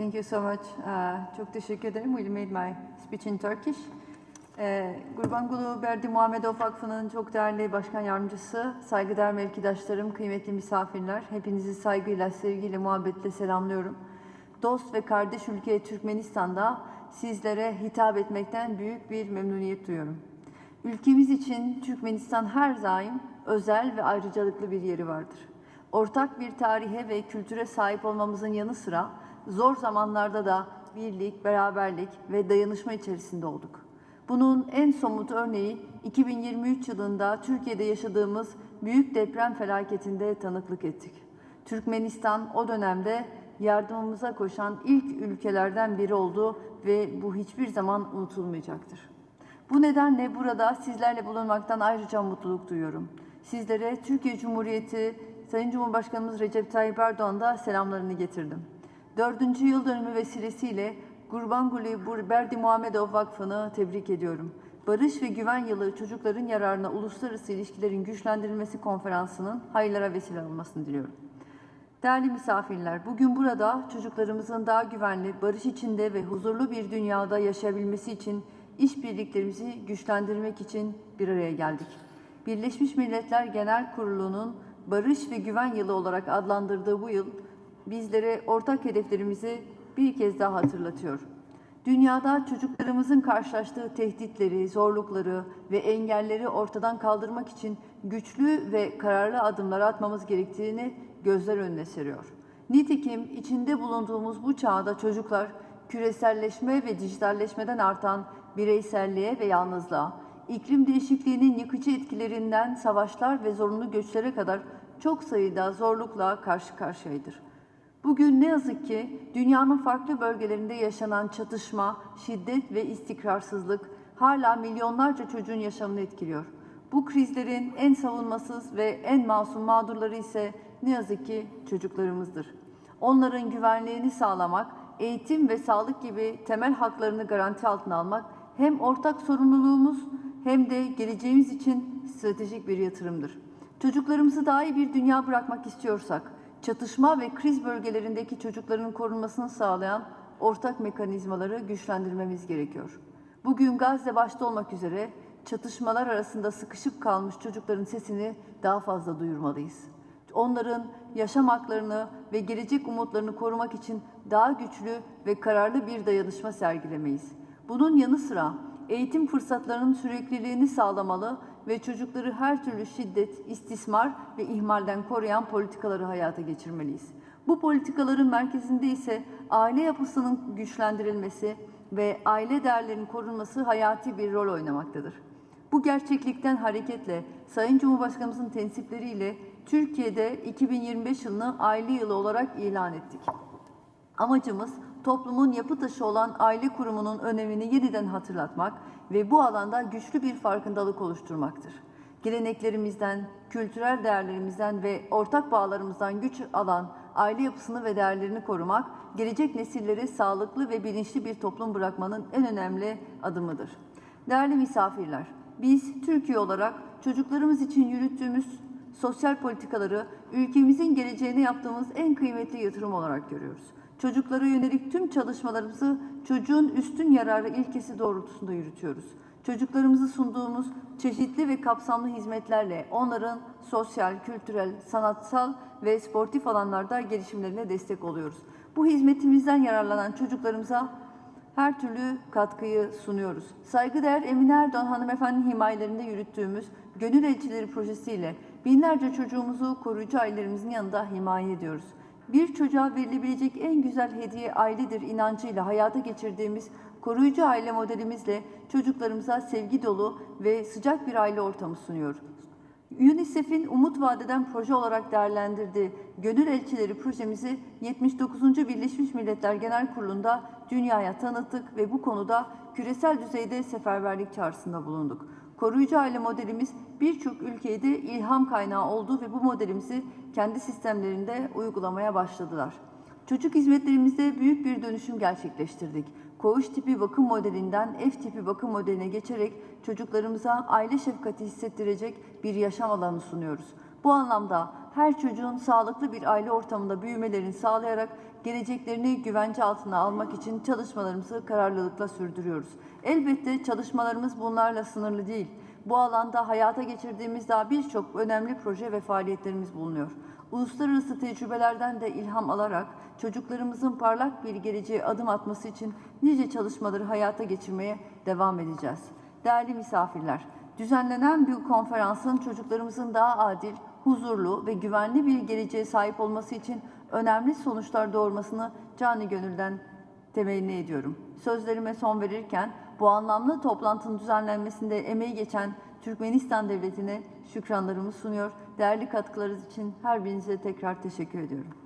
Thank you so much. Uh, çok teşekkür ederim. Will made my speech in Turkish. Ee, Gurbanguly Berdi Muhammedov Vakfı'nın çok değerli başkan yardımcısı, saygıdeğer mevkidaşlarım, kıymetli misafirler, hepinizi saygıyla, sevgiyle, muhabbetle selamlıyorum. Dost ve kardeş ülke Türkmenistan'da sizlere hitap etmekten büyük bir memnuniyet duyuyorum. Ülkemiz için Türkmenistan her daim özel ve ayrıcalıklı bir yeri vardır. Ortak bir tarihe ve kültüre sahip olmamızın yanı sıra zor zamanlarda da birlik, beraberlik ve dayanışma içerisinde olduk. Bunun en somut örneği 2023 yılında Türkiye'de yaşadığımız büyük deprem felaketinde tanıklık ettik. Türkmenistan o dönemde yardımımıza koşan ilk ülkelerden biri oldu ve bu hiçbir zaman unutulmayacaktır. Bu nedenle burada sizlerle bulunmaktan ayrıca mutluluk duyuyorum. Sizlere Türkiye Cumhuriyeti Sayın Cumhurbaşkanımız Recep Tayyip Erdoğan da selamlarını getirdim. Dördüncü yıl dönümü vesilesiyle Gurbanguly Berdi Muhammedov Vakfı'nı tebrik ediyorum. Barış ve Güven Yılı Çocukların Yararına Uluslararası İlişkilerin Güçlendirilmesi Konferansı'nın hayırlara vesile olmasını diliyorum. Değerli misafirler, bugün burada çocuklarımızın daha güvenli, barış içinde ve huzurlu bir dünyada yaşayabilmesi için işbirliklerimizi güçlendirmek için bir araya geldik. Birleşmiş Milletler Genel Kurulu'nun Barış ve Güven Yılı olarak adlandırdığı bu yıl bizlere ortak hedeflerimizi bir kez daha hatırlatıyor. Dünyada çocuklarımızın karşılaştığı tehditleri, zorlukları ve engelleri ortadan kaldırmak için güçlü ve kararlı adımlar atmamız gerektiğini gözler önüne seriyor. Nitekim içinde bulunduğumuz bu çağda çocuklar küreselleşme ve dijitalleşmeden artan bireyselliğe ve yalnızlığa, iklim değişikliğinin yıkıcı etkilerinden savaşlar ve zorunlu göçlere kadar çok sayıda zorlukla karşı karşıyaydır. Bugün ne yazık ki dünyanın farklı bölgelerinde yaşanan çatışma, şiddet ve istikrarsızlık hala milyonlarca çocuğun yaşamını etkiliyor. Bu krizlerin en savunmasız ve en masum mağdurları ise ne yazık ki çocuklarımızdır. Onların güvenliğini sağlamak, eğitim ve sağlık gibi temel haklarını garanti altına almak hem ortak sorumluluğumuz hem de geleceğimiz için stratejik bir yatırımdır. Çocuklarımızı daha iyi bir dünya bırakmak istiyorsak, çatışma ve kriz bölgelerindeki çocukların korunmasını sağlayan ortak mekanizmaları güçlendirmemiz gerekiyor. Bugün Gazze başta olmak üzere çatışmalar arasında sıkışıp kalmış çocukların sesini daha fazla duyurmalıyız. Onların yaşam haklarını ve gelecek umutlarını korumak için daha güçlü ve kararlı bir dayanışma sergilemeyiz. Bunun yanı sıra eğitim fırsatlarının sürekliliğini sağlamalı ve çocukları her türlü şiddet, istismar ve ihmalden koruyan politikaları hayata geçirmeliyiz. Bu politikaların merkezinde ise aile yapısının güçlendirilmesi ve aile değerlerinin korunması hayati bir rol oynamaktadır. Bu gerçeklikten hareketle Sayın Cumhurbaşkanımızın tensipleriyle Türkiye'de 2025 yılını aile yılı olarak ilan ettik. Amacımız toplumun yapı taşı olan aile kurumunun önemini yeniden hatırlatmak ve bu alanda güçlü bir farkındalık oluşturmaktır. Geleneklerimizden, kültürel değerlerimizden ve ortak bağlarımızdan güç alan aile yapısını ve değerlerini korumak, gelecek nesillere sağlıklı ve bilinçli bir toplum bırakmanın en önemli adımıdır. Değerli misafirler, biz Türkiye olarak çocuklarımız için yürüttüğümüz sosyal politikaları ülkemizin geleceğine yaptığımız en kıymetli yatırım olarak görüyoruz. Çocuklara yönelik tüm çalışmalarımızı çocuğun üstün yararı ilkesi doğrultusunda yürütüyoruz. Çocuklarımızı sunduğumuz çeşitli ve kapsamlı hizmetlerle onların sosyal, kültürel, sanatsal ve sportif alanlarda gelişimlerine destek oluyoruz. Bu hizmetimizden yararlanan çocuklarımıza her türlü katkıyı sunuyoruz. Saygıdeğer Emine Erdoğan hanımefendinin himayelerinde yürüttüğümüz Gönül Elçileri projesiyle binlerce çocuğumuzu koruyucu ailelerimizin yanında himaye ediyoruz. Bir çocuğa verilebilecek en güzel hediye ailedir inancıyla hayata geçirdiğimiz koruyucu aile modelimizle çocuklarımıza sevgi dolu ve sıcak bir aile ortamı sunuyor. UNICEF'in umut vadeden proje olarak değerlendirdiği Gönül Elçileri projemizi 79. Birleşmiş Milletler Genel Kurulu'nda dünyaya tanıttık ve bu konuda küresel düzeyde seferberlik çağrısında bulunduk. Koruyucu aile modelimiz birçok ülkede ilham kaynağı oldu ve bu modelimizi kendi sistemlerinde uygulamaya başladılar. Çocuk hizmetlerimizde büyük bir dönüşüm gerçekleştirdik. Koğuş tipi bakım modelinden ev tipi bakım modeline geçerek çocuklarımıza aile şefkati hissettirecek bir yaşam alanı sunuyoruz. Bu anlamda her çocuğun sağlıklı bir aile ortamında büyümelerini sağlayarak geleceklerini güvence altına almak için çalışmalarımızı kararlılıkla sürdürüyoruz. Elbette çalışmalarımız bunlarla sınırlı değil. Bu alanda hayata geçirdiğimiz daha birçok önemli proje ve faaliyetlerimiz bulunuyor. Uluslararası tecrübelerden de ilham alarak çocuklarımızın parlak bir geleceğe adım atması için nice çalışmaları hayata geçirmeye devam edeceğiz. Değerli misafirler, düzenlenen bu konferansın çocuklarımızın daha adil, huzurlu ve güvenli bir geleceğe sahip olması için önemli sonuçlar doğurmasını cani gönülden temenni ediyorum. Sözlerime son verirken bu anlamlı toplantının düzenlenmesinde emeği geçen Türkmenistan Devleti'ne şükranlarımı sunuyor. Değerli katkılarınız için her birinize tekrar teşekkür ediyorum.